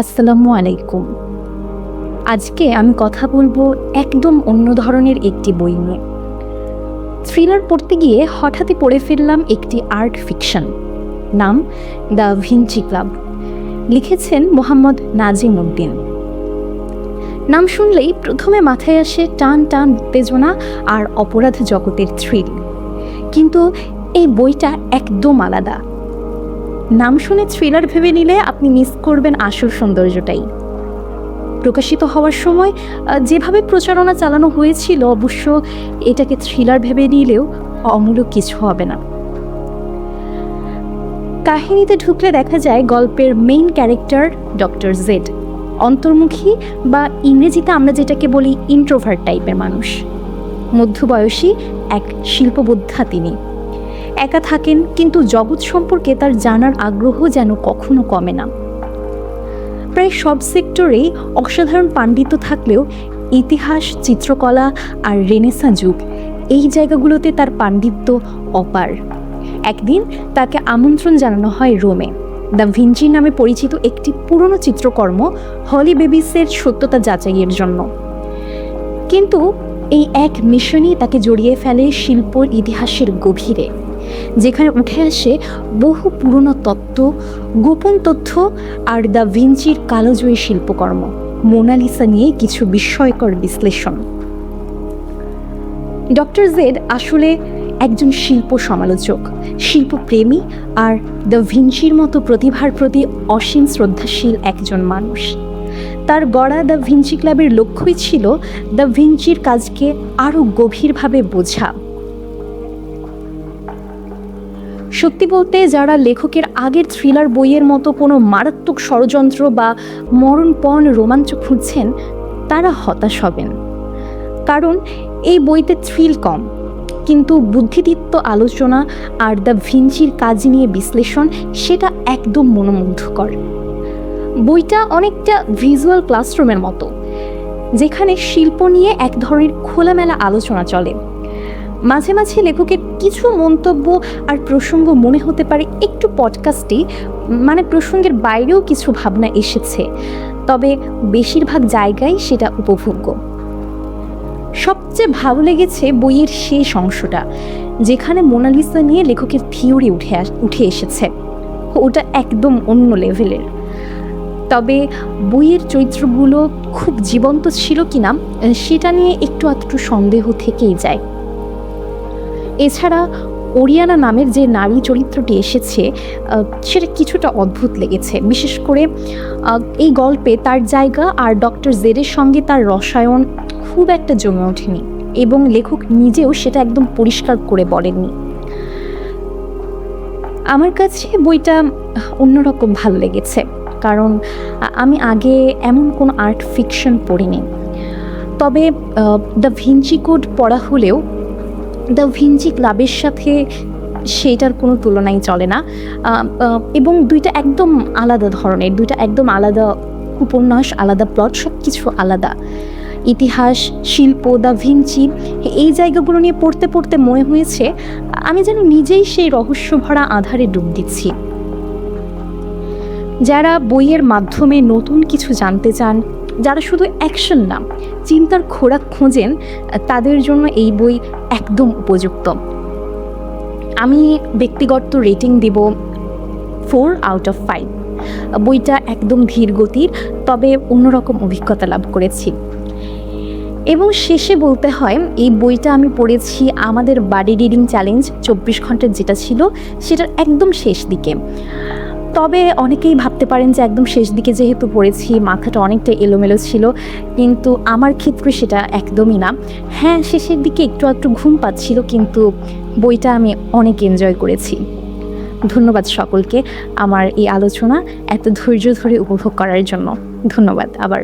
আসসালামু আলাইকুম। আজকে আমি কথা বলব একদম অন্য ধরনের একটি বই নিয়ে। থ্রিলার পড়তে গিয়ে হঠাৎই পড়ে ফেললাম একটি আর্ট ফিকশন নাম দ্য ভিঞ্চি ক্লাব লিখেছেন মোহাম্মদ নাজিম উদ্দিন। নাম শুনলেই প্রথমে মাথায় আসে টান টান উত্তেজনা আর অপরাধ জগতের থ্রিল কিন্তু এই বইটা একদম আলাদা। নাম শুনে থ্রিলার ভেবে নিলে আপনি মিস করবেন আসল সৌন্দর্যটাই। প্রকাশিত হওয়ার সময় যেভাবে প্রচারণা চালানো হয়েছিল, অবশ্য এটাকে থ্রিলার ভেবে নিলেও অমূলক কিছু হবে না। কাহিনীতে ঢুকলে দেখা যায় গল্পের মেইন ক্যারেক্টার ডক্টর জেড অন্তর্মুখী বা ইংরেজিতে আমরা যেটাকে বলি ইন্ট্রোভার্ট টাইপের মানুষ। মধ্যবয়সী এক শিল্পবোদ্ধা তিনি। একা থাকেন, কিন্তু জগৎ সম্পর্কে তার জানার আগ্রহ যেন কখনো কমে না। প্রায় সব সেক্টরেই অসাধারণ পাণ্ডিত্য থাকলেও ইতিহাস, চিত্রকলা আর রেনেসা যুগ, এই জায়গাগুলোতে তার পাণ্ডিত্য অপার। একদিন তাকে আমন্ত্রণ জানানো হয় রোমে। দ্য ভিঞ্চি নামে পরিচিত একটি পুরনো চিত্রকর্ম হলি বেবিসের সত্যতা যাচাইয়ের জন্য। কিন্তু এই এক মিশনই তাকে জড়িয়ে ফেলে শিল্পর ইতিহাসের গভীরে। যেখানে উঠে আসে বহু পুরনো তত্ত্ব, গোপন তথ্য আর দ্য ভিঞ্চির কালোজয়ী শিল্পকর্ম। মোনালিসা নিয়ে কিছু বিস্ময়কর বিশ্লেষণ। ডক্টর জেড আসলে একজন শিল্প সমালোচক, শিল্পপ্রেমী আর দ্য ভিঞ্চির মতো প্রতিভার প্রতি অসীম শ্রদ্ধাশীল একজন মানুষ। তার গড়া দ্য ভিঞ্চি ক্লাবের লক্ষ্যই ছিল দ্য ভিঞ্চির কাজকে আরও গভীরভাবে বোঝা। সত্যি বলতে যারা লেখকের আগের থ্রিলার বইয়ের মতো কোনো মারাত্মক ষড়যন্ত্র বা মরণপণ রোমাঞ্চ খুঁজছেন, তারা হতাশ হবেন। কারণ এই বইতে থ্রিল কম। কিন্তু বুদ্ধিদীপ্ত আলোচনা আর দ্য ভিঞ্চির কাজ নিয়ে বিশ্লেষণ সেটা একদম মনোমুগ্ধকর। বইটা অনেকটা ভিজুয়াল ক্লাসরুমের মতো, যেখানে শিল্প নিয়ে এক ধরনের খোলামেলা আলোচনা চলে। মাঝে মাঝে লেখকের কিছু মন্তব্য আর প্রসঙ্গ মনে হতে পারে একটু পডকাস্টে মানে প্রসঙ্গের বাইরেও কিছু ভাবনা এসেছে। তবে বেশিরভাগ জায়গায় সেটা উপভোগ্য। সবচেয়ে ভালো লেগেছে বইয়ের শেষ অংশটা, যেখানে মোনালিসা নিয়ে লেখকের থিওরি উঠে উঠে এসেছে। ওটা একদম অন্য লেভেলের। তবে বইয়ের চরিত্রগুলো খুব জীবন্ত ছিল কিনা, সেটা নিয়ে একটু আধটু সন্দেহ থেকেই যায়। এছাড়া ওরিয়ানা নামের যে নারী চরিত্রটি এসেছে সেটা কিছুটা অদ্ভুত লেগেছে। বিশেষ করে এই গল্পে তার জায়গা আর ডক্টর জেডের সঙ্গে তার রসায়ন খুব একটা জমে ওঠেনি এবং লেখক নিজেও সেটা একদম পরিষ্কার করে বলেননি। আমার কাছে বইটা অন্যরকম ভালো লেগেছে, কারণ আমি আগে এমন কোনো আর্ট ফিকশন পড়িনি। তবে দ্য ভিঞ্চি কোড পড়া হলেও দ্য ভিঞ্চি ক্লাবের সাথে সেটার কোনো তুলনাই চলে না। এবং দুইটা একদম আলাদা ধরনের, দুইটা একদম আলাদা উপন্যাস, আলাদা প্লট সব কিছু আলাদা। ইতিহাস, শিল্প দ্য ভিঞ্চি এই জায়গাগুলো নিয়ে পড়তে পড়তে মনে হয়েছে, আমি যেন নিজেই সেই রহস্য ভরা আধারে ডুব দিচ্ছি। যারা বইয়ের মাধ্যমে নতুন কিছু জানতে চান, যারা শুধু অ্যাকশন না, চিন্তার খোরাক খোঁজেন, তাদের জন্য এই বই একদম উপযুক্ত। আমি ব্যক্তিগত রেটিং দিব ফোর আউট অফ ফাইভ বইটা একদম ধীর গতির, তবে অন্যরকম অভিজ্ঞতা লাভ করেছি। এবং শেষে বলতে হয়, এই বইটা আমি পড়েছি আমাদের বাড়ি রিডিং চ্যালেঞ্জ চব্বিশ ঘণ্টার যেটা ছিল, সেটার একদম শেষ দিকে। তবে অনেকেই ভাবতে পারেন যে একদম শেষ দিকে যেহেতু পড়েছি, মাথাটা অনেকটা এলোমেলো ছিল, কিন্তু আমার ক্ষেত্রে সেটা একদমই না। হ্যাঁ শেষের দিকে একটু একটু ঘুম পাচ্ছিল, কিন্তু বইটা আমি অনেক এনজয় করেছি। ধন্যবাদ সকলকে আমার এই আলোচনা এত ধৈর্য ধরে উপভোগ করার জন্য। ধন্যবাদ আবার।